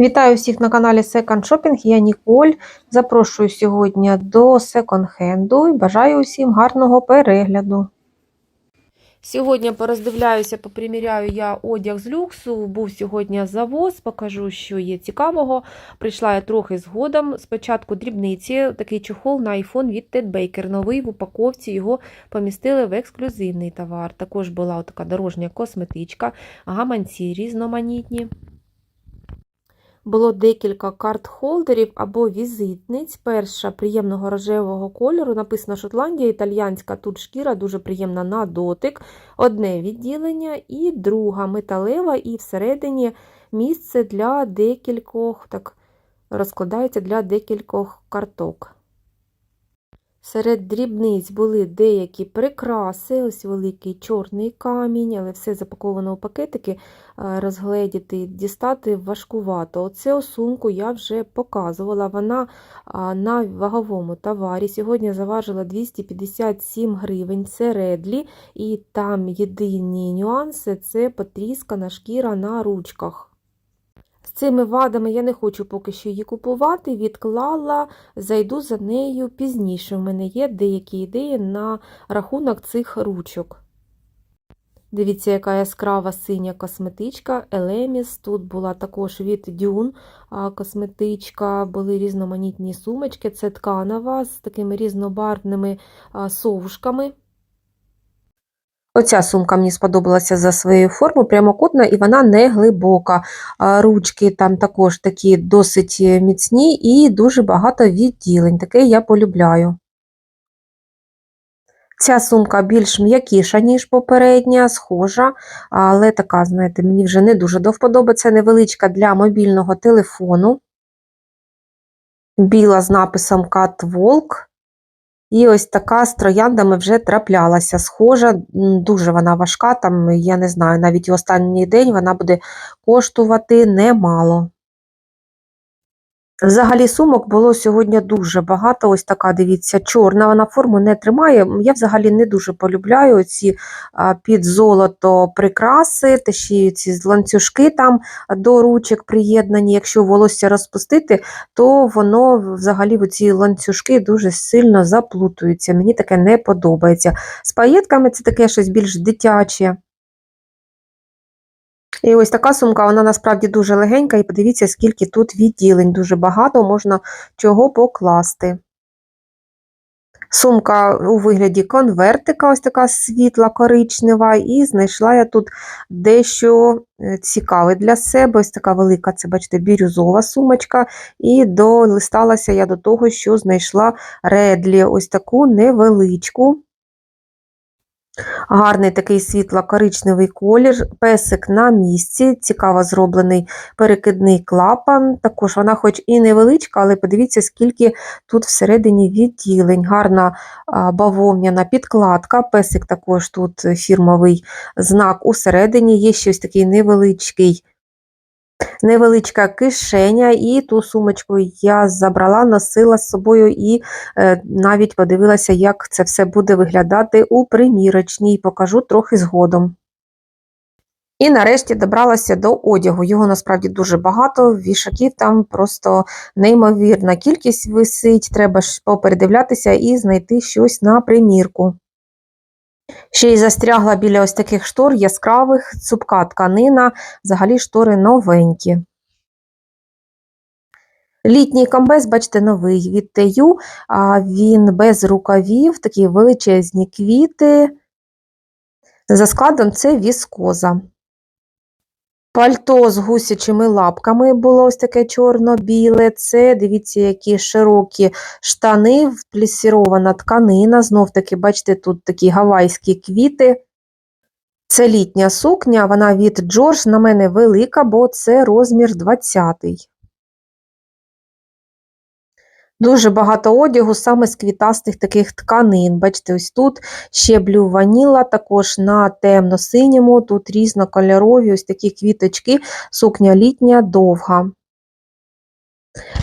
Вітаю всіх на каналі Second Shopping. Я Ніколь. Запрошую сьогодні до секонд-хенду і бажаю усім гарного перегляду. Сьогодні пороздивляюся, поприміряю я одяг з люксу. Був сьогодні завоз, покажу, що є цікавого. Прийшла я трохи згодом. Спочатку дрібниці, такий чохол на iPhone від Ted Baker. Новий в упаковці його помістили в ексклюзивний товар. Також була така дорожня косметичка, гаманці різноманітні. Було декілька карт-холдерів або візитниць. Перша приємного рожевого кольору, написано Шотландія, італіянська тут шкіра, дуже приємна на дотик. Одне відділення, і друга металева, і всередині місце для декількох, так розкладається для декількох карток. Серед дрібниць були деякі прикраси, ось великий чорний камінь, але все запаковано у пакетики, розгледіти, дістати важкувато. Оцю сумку я вже показувала. Вона на ваговому товарі. Сьогодні заважила 257 гривень. Це редлі, і там єдині нюанси це потріскана шкіра на ручках. З цими вадами я не хочу поки що її купувати, відклала, зайду за нею пізніше. У мене є деякі ідеї на рахунок цих ручок. Дивіться, яка яскрава синя косметичка Елеміс. Тут була також від Дюн косметичка, були різноманітні сумочки. Це тканова з такими різнобарвними совушками. Оця сумка мені сподобалася за своєю формою, прямокутна, і вона не глибока. Ручки там також такі досить міцні і дуже багато відділень. Таке я полюбляю. Ця сумка більш м'якіша, ніж попередня, схожа, але така, знаєте, мені вже не дуже до невеличка для мобільного телефону. Біла з написом Catwalk. І ось така з трояндами вже траплялася. Схожа, дуже вона важка, там, я не знаю, навіть і останній день вона буде коштувати немало. Взагалі сумок було сьогодні дуже багато. Ось така, дивіться, чорна, вона форму не тримає. Я взагалі не дуже полюбляю ці під золото прикраси, та ще ці ланцюжки там до ручок приєднані. Якщо волосся розпустити, то воно взагалі в ці ланцюжки дуже сильно заплутуються. Мені таке не подобається. З паєтками це таке щось більш дитяче. І ось така сумка, вона насправді дуже легенька, і подивіться, скільки тут відділень, дуже багато можна чого покласти. Сумка у вигляді конвертика, ось така світла коричнева, і знайшла я тут дещо е, цікаве для себе. Ось така велика, це, бачите, бірюзова сумочка. І долисталася я до того, що знайшла редлі, ось таку невеличку. Гарний такий світло-коричневий колір, песик на місці, цікаво зроблений перекидний клапан. Також вона, хоч і невеличка, але подивіться, скільки тут всередині відділень. Гарна бавовняна підкладка. Песик також тут фірмовий знак усередині, є щось такий невеличкий невеличка кишеня, і ту сумочку я забрала, носила з собою і е, навіть подивилася, як це все буде виглядати у примірочній, покажу трохи згодом. І нарешті добралася до одягу. Його насправді дуже багато, вішаків там просто неймовірна кількість висить, треба ж попередивлятися і знайти щось на примірку. Ще й застрягла біля ось таких штор яскравих, цупка тканина, взагалі штори новенькі. Літній комбез, бачите, новий від Тею, він без рукавів, такі величезні квіти. За складом це віскоза. Пальто з гусячими лапками було ось таке чорно-біле. Це, дивіться, які широкі штани, плісірована тканина. Знов таки, бачите, тут такі гавайські квіти. Це літня сукня, вона від Джордж на мене велика, бо це розмір 20 Дуже багато одягу саме з квітастих таких тканин. Бачите, ось тут ще блю ваніла, також на темно-синьому, тут різнокольорові ось такі квіточки, сукня літня довга.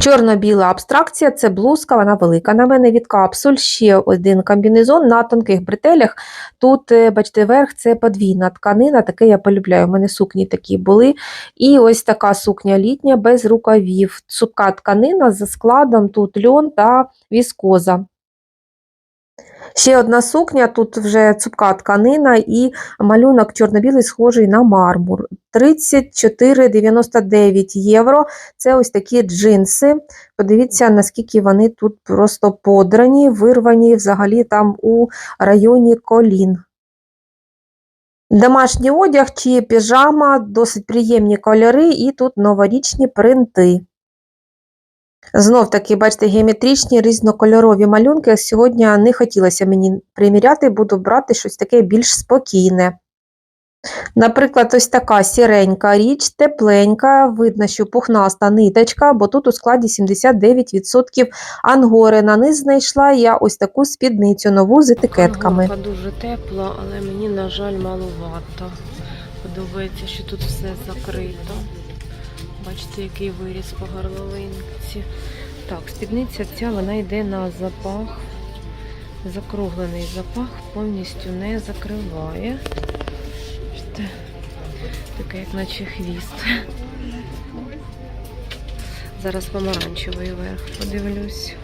Чорно-біла абстракція це блузка, вона велика на мене від капсуль. Ще один комбінезон на тонких бретелях. Тут, е, бачите, верх це подвійна тканина, таке я полюбляю. У мене сукні такі були. І ось така сукня літня без рукавів. Цупка тканина за складом тут льон та віскоза. Ще одна сукня, тут вже цупка тканина і малюнок чорно-білий схожий на мармур. 34,99 євро. Це ось такі джинси. Подивіться, наскільки вони тут просто подрані, вирвані взагалі там у районі колін. Домашній одяг чи піжама, досить приємні кольори і тут новорічні принти. Знов таки, бачите, геометричні різнокольорові малюнки. Сьогодні не хотілося мені приміряти, буду брати щось таке більш спокійне. Наприклад, ось така сіренька річ, тепленька, видно, що пухнаста ниточка, бо тут у складі 79% ангори. На низ знайшла я ось таку спідницю нову з етикетками. Ангорка дуже тепла, але мені, на жаль, маловато. Подобається, що тут все закрито. Бачите, який виріс по горловинці. Так, спідниця ця вона йде на запах. Закруглений запах повністю не закриває. Бачите, таке, як наче хвіст. Зараз помаранчевий верх подивлюсь.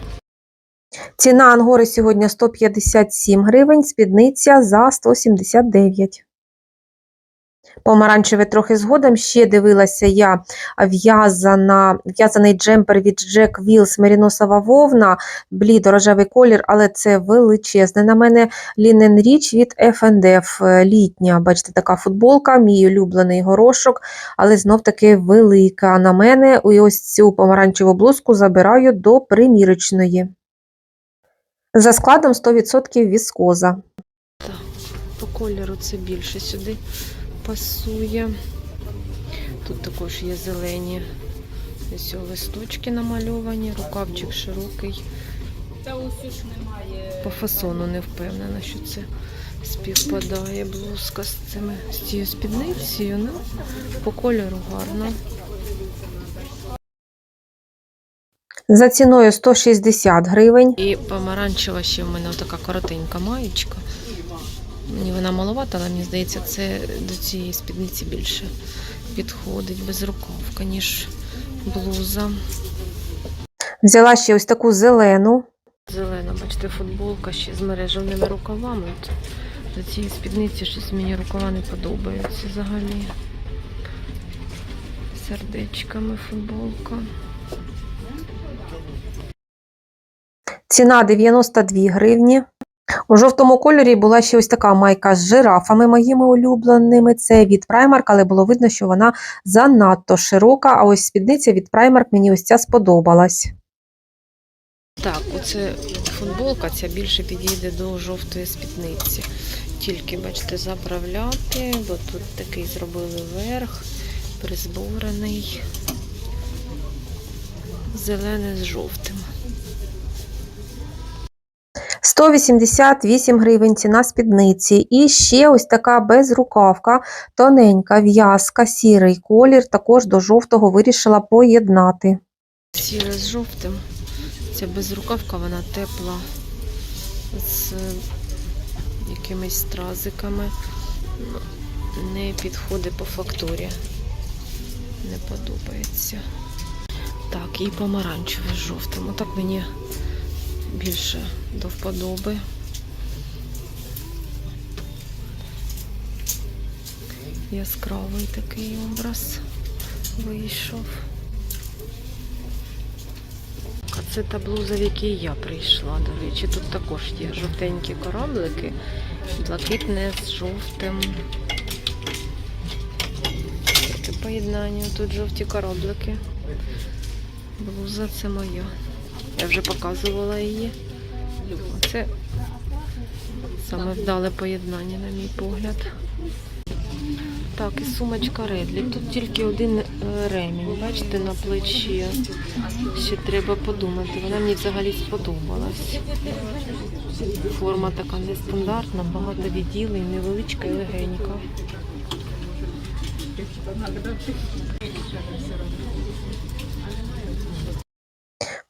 Ціна ангори сьогодні 157 гривень, спідниця за 179. Помаранчеве трохи згодом. Ще дивилася я в'язана, в'язаний джемпер від Jack Wills меріносова вовна, блідо-рожевий колір, але це величезне. На мене лінен річ від F&F е, літня. Бачите, така футболка, мій улюблений горошок, але знов-таки велика. На мене і ось цю помаранчеву блузку забираю до примірочної. За складом 100% віскоза. По кольору це більше сюди пасує. Тут також є зелені ось листочки намальовані, рукавчик широкий. По фасону не впевнена, що це співпадає блузка з цими з цією спідницею. Ну, по кольору гарно. За ціною 160 гривень. І помаранчева ще в мене така коротенька маєчка. Мені вона маловата, але мені здається, це до цієї спідниці більше підходить без рукавка, ніж блуза. Взяла ще ось таку зелену. Зелена, бачите, футболка ще з мережевними рукавами. От до цієї спідниці щось мені рукава не подобаються взагалі. Сердечками футболка. Ціна 92 гривні. У жовтому кольорі була ще ось така майка з жирафами моїми улюбленими. Це від Primark, але було видно, що вона занадто широка. А ось спідниця від Primark мені ось ця сподобалась. Так, оце футболка ця більше підійде до жовтої спідниці. Тільки, бачите, заправляти, бо тут такий зробили верх, призборений, зелений з жовтим. 188 гривень ціна спідниці. І ще ось така безрукавка, тоненька в'язка, сірий колір, також до жовтого вирішила поєднати. Сіре з жовтим. Ця безрукавка, вона тепла з якимись стразиками. Не підходить по фактурі. Не подобається. Так, і помаранчеве з жовтим. Отак мені більше до вподоби. Яскравий такий образ вийшов. А це та блуза, в якій я прийшла, до речі. Тут також є жовтенькі кораблики, блакитне з жовтим. Таке поєднання. Тут жовті кораблики. Блуза це моя. Я вже показувала її. Це саме вдале поєднання, на мій погляд. Так, і сумочка Редлі. Тут тільки один е, ремінь, бачите, на плечі. Ще треба подумати. Вона мені взагалі сподобалась. Форма така нестандартна, багато відділень, невеличка і легенька.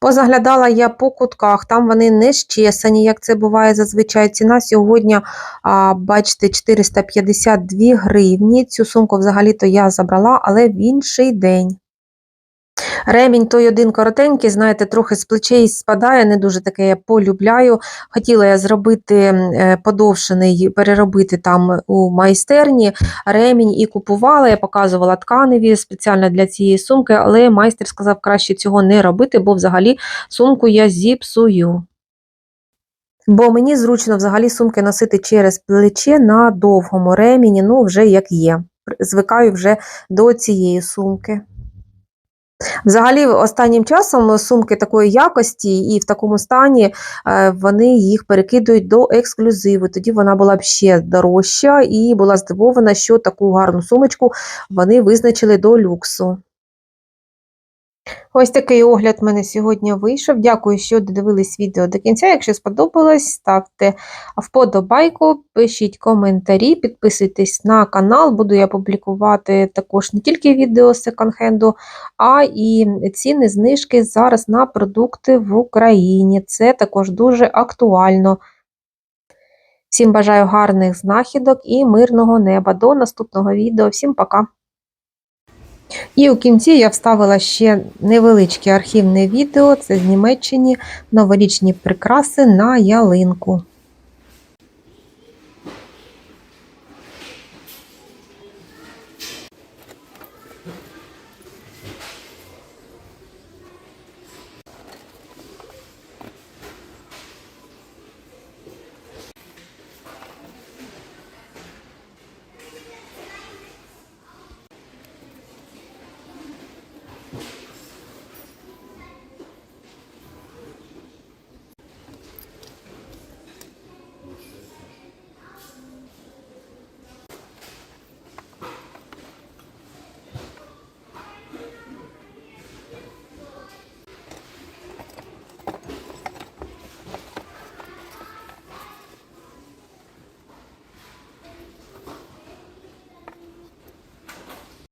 Позаглядала я по кутках, там вони не щесані, як це буває зазвичай. Ціна сьогодні, а, бачите, 452 гривні. Цю сумку взагалі-то я забрала, але в інший день. Ремінь той один коротенький, знаєте, трохи з плечей спадає, не дуже таке я полюбляю. Хотіла я зробити е, подовшений, переробити там у майстерні ремінь і купувала. Я показувала тканеві спеціально для цієї сумки, але майстер сказав, краще цього не робити, бо взагалі сумку я зіпсую. Бо мені зручно взагалі сумки носити через плече на довгому ремені, ну вже як є. Звикаю вже до цієї сумки. Взагалі, останнім часом сумки такої якості і в такому стані е, вони їх перекидують до ексклюзиву. Тоді вона була б ще дорожча і була здивована, що таку гарну сумочку вони визначили до люксу. Ось такий огляд в мене сьогодні вийшов. Дякую, що додивились відео до кінця. Якщо сподобалось, ставте вподобайку, пишіть коментарі, підписуйтесь на канал. Буду я публікувати також не тільки відео з секонд-хенду, а і ціни знижки зараз на продукти в Україні. Це також дуже актуально. Всім бажаю гарних знахідок і мирного неба. До наступного відео. Всім пока! І у кінці я вставила ще невеличке архівне відео. Це з Німеччини новорічні прикраси на ялинку.